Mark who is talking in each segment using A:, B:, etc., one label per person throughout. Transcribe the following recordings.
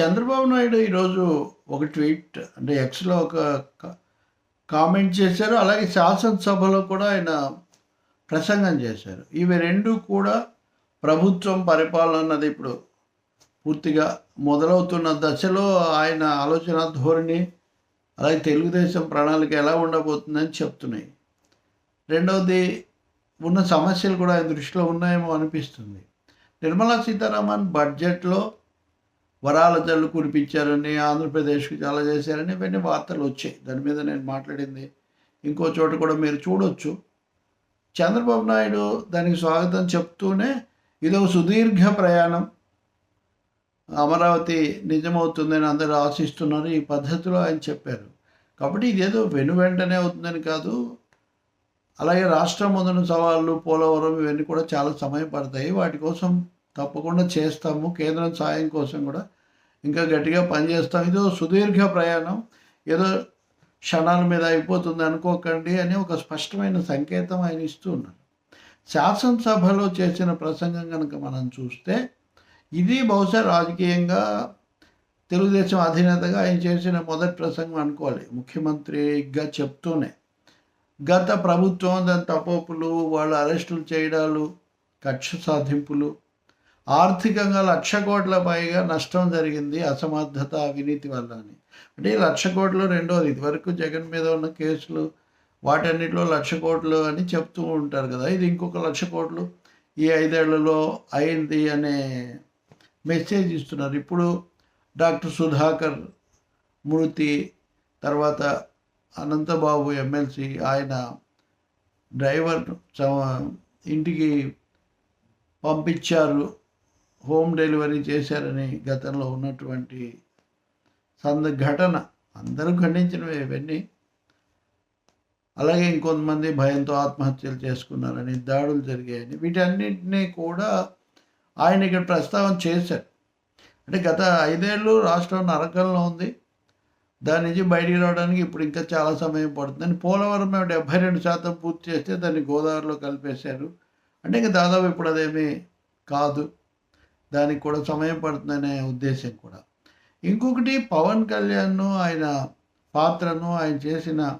A: చంద్రబాబు నాయుడు ఈరోజు ఒక ట్వీట్ అంటే ఎక్స్లో ఒక కామెంట్ చేశారు. అలాగే శాసనసభలో కూడా ఆయన ప్రసంగం చేశారు. ఇవి రెండు కూడా ప్రభుత్వం పరిపాలన అన్నది ఇప్పుడు పూర్తిగా మొదలవుతున్న దశలో ఆయన ఆలోచన ధోరణి అలాగే తెలుగుదేశం ప్రణాళిక ఎలా ఉండబోతుందని చెప్తున్నాయి. రెండవది ఉన్న సమస్యలు కూడా ఆయన దృష్టిలో ఉన్నాయేమో అనిపిస్తుంది. నిర్మలా సీతారామన్ బడ్జెట్లో వరాల జల్లు కురిపించారని ఆంధ్రప్రదేశ్కి చాలా చేశారని ఇవన్నీ వార్తలు వచ్చాయి. దాని మీద నేను మాట్లాడింది. ఇంకో చోట కూడా మీరు చూడొచ్చు. చంద్రబాబు నాయుడు దానికి స్వాగతం చెప్తూనే ఇది ఒక సుదీర్ఘ ప్రయాణం అమరావతి నిజమవుతుందని అందరూ ఆశిస్తున్నారు. ఈ పద్ధతిలో ఆయన చెప్పారు. కాబట్టి ఇదేదో వెను వెంటనే అవుతుందని కాదు. అలాగే రాష్ట్రం ముందున సవాళ్ళు పోలవరం ఇవన్నీ కూడా చాలా సమయం పడతాయి వాటి కోసం తప్పకుండా చేస్తాము. కేంద్రం సాయం కోసం కూడా ఇంకా గట్టిగా పనిచేస్తాం. ఇదో సుదీర్ఘ ప్రయాణం. ఏదో క్షణాల మీద అయిపోతుంది అనుకోకండి అని ఒక స్పష్టమైన సంకేతం ఆయన ఇస్తూ ఉన్నారు శాసనసభలో చేసిన ప్రసంగం కనుక మనం చూస్తే ఇది బహుశా రాజకీయంగా తెలుగుదేశం అధినేతగా ఆయన చేసిన మొదటి ప్రసంగం అనుకోవాలి. ముఖ్యమంత్రిగా చెప్తూనే గత ప్రభుత్వం దాని తపోపులు వాళ్ళ అరెస్టులు చేయడాలు కక్ష సాధింపులు ఆర్థికంగా లక్ష కోట్ల పైగా నష్టం జరిగింది అసమర్థత అవినీతి వల్ల అని అంటే లక్ష కోట్లు రెండోది. ఇదివరకు జగన్ మీద ఉన్న కేసులు వాటన్నిటిలో లక్ష కోట్లు అని చెప్తూ ఉంటారు కదా. ఇది ఇంకొక లక్ష కోట్లు ఈ ఐదేళ్ళలో అయింది అనే మెసేజ్ ఇస్తున్నారు. ఇప్పుడు డాక్టర్ సుధాకర్ మృతి తర్వాత అనంతబాబు ఎమ్మెల్సీ ఆయన డ్రైవర్ ఇంటికి పంపించారు. హోమ్ డెలివరీ చేశారని గతంలో ఉన్నటువంటి సంద ఘటన అందరూ ఖండించినవి ఇవన్నీ. అలాగే ఇంకొంతమంది భయంతో ఆత్మహత్యలు చేసుకున్నారని దాడులు జరిగాయని వీటన్నింటినీ కూడా ఆయన ఇక్కడ ప్రస్తావన చేశారు. అంటే గత ఐదేళ్ళు రాష్ట్రం నరకంలో ఉంది. దాని నుంచి బయటికి రావడానికి ఇప్పుడు ఇంకా చాలా సమయం పడుతుందని పోలవరం మేము డెబ్బై రెండు శాతం పూర్తి చేస్తే దాన్ని గోదావరిలో కలిపేశారు. అంటే ఇంకా దాదాపు ఇప్పుడు అదేమీ కాదు. దానికి కూడా సమయం పడుతుందనే ఉద్దేశం కూడా. ఇంకొకటి పవన్ కళ్యాణ్ను ఆయన పాత్రను ఆయన చేసిన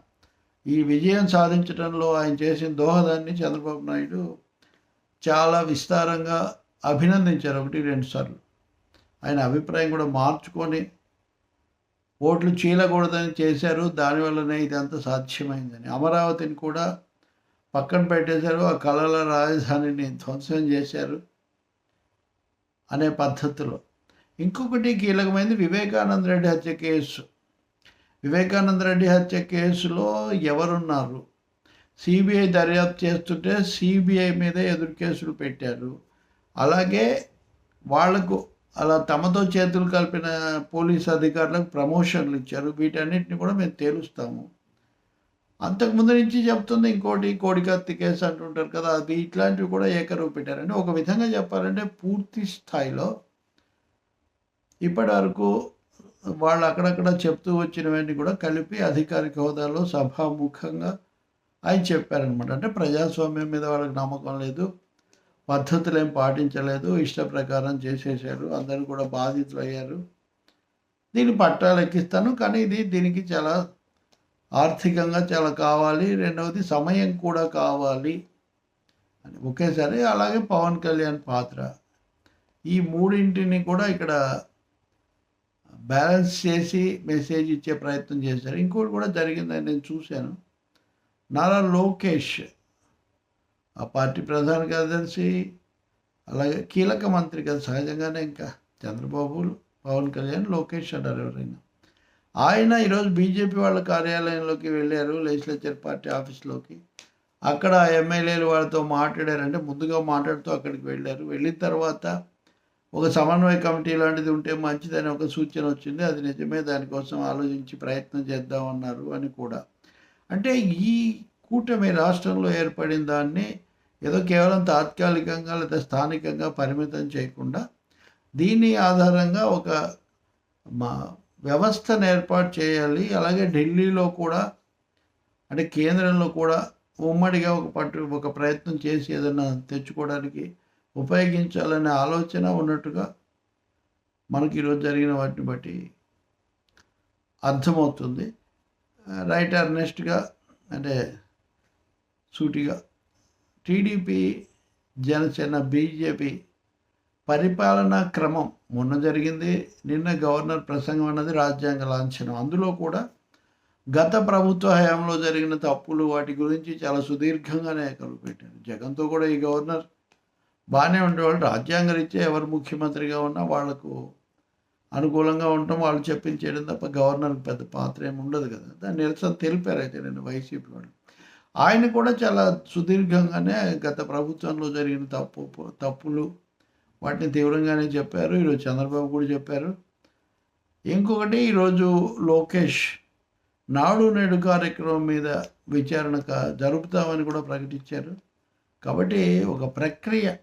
A: ఈ విజయం సాధించడంలో ఆయన చేసిన దోహదాన్ని చంద్రబాబు నాయుడు చాలా విస్తారంగా అభినందించారు ఒకటి రెండు సార్లు. ఆయన అభిప్రాయం కూడా మార్చుకొని ఓట్లు చీలకూడదని చేశారు. దానివల్లనే ఇదంతా సాధ్యమైందని. అమరావతిని కూడా పక్కన పెట్టేశారు. ఆ కళల రాజధానిని ధ్వంసం చేశారు. అనే పద్ధతిలో. ఇంకొకటి కీలకమైనది వివేకానంద రెడ్డి హత్య కేసు. వివేకానంద రెడ్డి హత్య కేసులో ఎవరున్నారు? సిబిఐ దర్యాప్తు చేస్తుంటే సిబిఐ మీదే ఎదురు కేసులు పెట్టారు. అలాగే వాళ్ళకు అలా తమతో చేతులు కలిపిన పోలీస్ అధికారులకు ప్రమోషన్లు ఇచ్చారు. వీటన్నిటిని కూడా మేము తేలుస్తాము. అంతకుముందు నుంచి చెప్తుంది ఇంకోటి కోడికత్తి కేసు అంటుంటారు కదా అది ఇట్లాంటివి కూడా ఏకరువు పెట్టారంటే ఒక విధంగా చెప్పాలంటే పూర్తి స్థాయిలో ఇప్పటి వరకు వాళ్ళు అక్కడక్కడ చెప్తూ వచ్చినవన్నీ కూడా కలిపి అధికారిక హోదాలో సభాముఖంగా ఆయన చెప్పారనమాట అంటే ప్రజాస్వామ్యం మీద వాళ్ళకి నమ్మకం లేదు పద్ధతులు ఏం పాటించలేదు ఇష్ట ప్రకారం చేసేసారు అందరూ కూడా బాధితులు అయ్యారు దీన్ని పట్టాలు ఎక్కిస్తాను కానీ ఇది దీనికి చాలా ఆర్థికంగా చాలా కావాలి రెండవది సమయం కూడా కావాలి అని. ఒకేసారి అలాగే పవన్ కళ్యాణ్ పాత్ర. ఈ మూడింటిని కూడా ఇక్కడ బ్యాలెన్స్ చేసి మెసేజ్ ఇచ్చే ప్రయత్నం చేశారు. ఇంకోటి కూడా జరిగిందని నేను చూశాను. నారా లోకేష్ ఆ పార్టీ ప్రధాన కార్యదర్శి అలాగే కీలక మంత్రి కదా సహజంగానే ఇంకా చంద్రబాబు పవన్ కళ్యాణ్ లోకేష్ అంటారు ఎవరైనా. ఆయన ఈరోజు బీజేపీ వాళ్ళ కార్యాలయంలోకి వెళ్ళారు లెజిస్లేచర్ పార్టీ ఆఫీస్లోకి అక్కడ ఎమ్మెల్యేలు వాళ్ళతో మాట్లాడారంటే ముందుగా మాట్లాడుతూ అక్కడికి వెళ్ళారు. వెళ్ళిన తర్వాత ఒక సమన్వయ కమిటీ లాంటిది ఉంటే మంచిదని ఒక సూచన వచ్చింది. అది నిజమే దానికోసం ఆలోచించి ప్రయత్నం చేద్దామన్నారు అని కూడా. అంటే ఈ కూటమి రాష్ట్రంలో ఏర్పడిన దాన్ని ఏదో కేవలం తాత్కాలికంగా లేదా స్థానికంగా పరిమితం చేయకుండా దీని ఆధారంగా ఒక మా వ్యవస్థను ఏర్పాటు చేయాలి. అలాగే ఢిల్లీలో కూడా అంటే కేంద్రంలో కూడా ఉమ్మడిగా ఒక పట్టు ఒక ప్రయత్నం చేసి ఏదైనా తెచ్చుకోవడానికి ఉపయోగించాలనే ఆలోచన ఉన్నట్టుగా మనకి ఈరోజు జరిగిన వాటిని బట్టి అర్థమవుతుంది. రైట్ అర్నెస్ట్గా అంటే సూటిగా టీడీపీ జనసేన బీజేపీ పరిపాలనా క్రమం. మొన్న జరిగింది నిన్న గవర్నర్ ప్రసంగం అన్నది రాజ్యాంగ లాంఛనం. అందులో కూడా గత ప్రభుత్వ హయాంలో జరిగిన తప్పులు వాటి గురించి చాలా సుదీర్ఘంగానే కలుపు పెట్టారు. జగన్తో కూడా ఈ గవర్నర్ బాగానే ఉండేవాళ్ళు. రాజ్యాంగ రీత్యా ఎవరు ముఖ్యమంత్రిగా ఉన్నా వాళ్ళకు అనుకూలంగా ఉండటం వాళ్ళు చెప్పింది చేయడం తప్ప గవర్నర్కి పెద్ద పాత్ర ఏమి ఉండదు కదా. దాన్ని నిరసన తెలిపారు అయితే నేను వైసీపీ వాళ్ళు. ఆయన కూడా చాలా సుదీర్ఘంగానే గత ప్రభుత్వంలో జరిగిన తప్పు తప్పులు వాటిని తీవ్రంగానే చెప్పారు ఈరోజు చంద్రబాబు కూడా చెప్పారు. ఇంకొకటి ఈరోజు లోకేష్ నాడు నేడు కార్యక్రమం మీద విచారణ జరుపుతామని కూడా ప్రకటించారు. కాబట్టి ఒక ప్రక్రియ.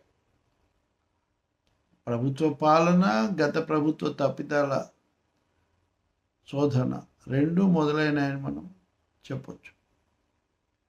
A: ప్రభుత్వ పాలన గత ప్రభుత్వ తప్పిదాల శోధన రెండు మొదలైనాయని మనం చెప్పొచ్చు.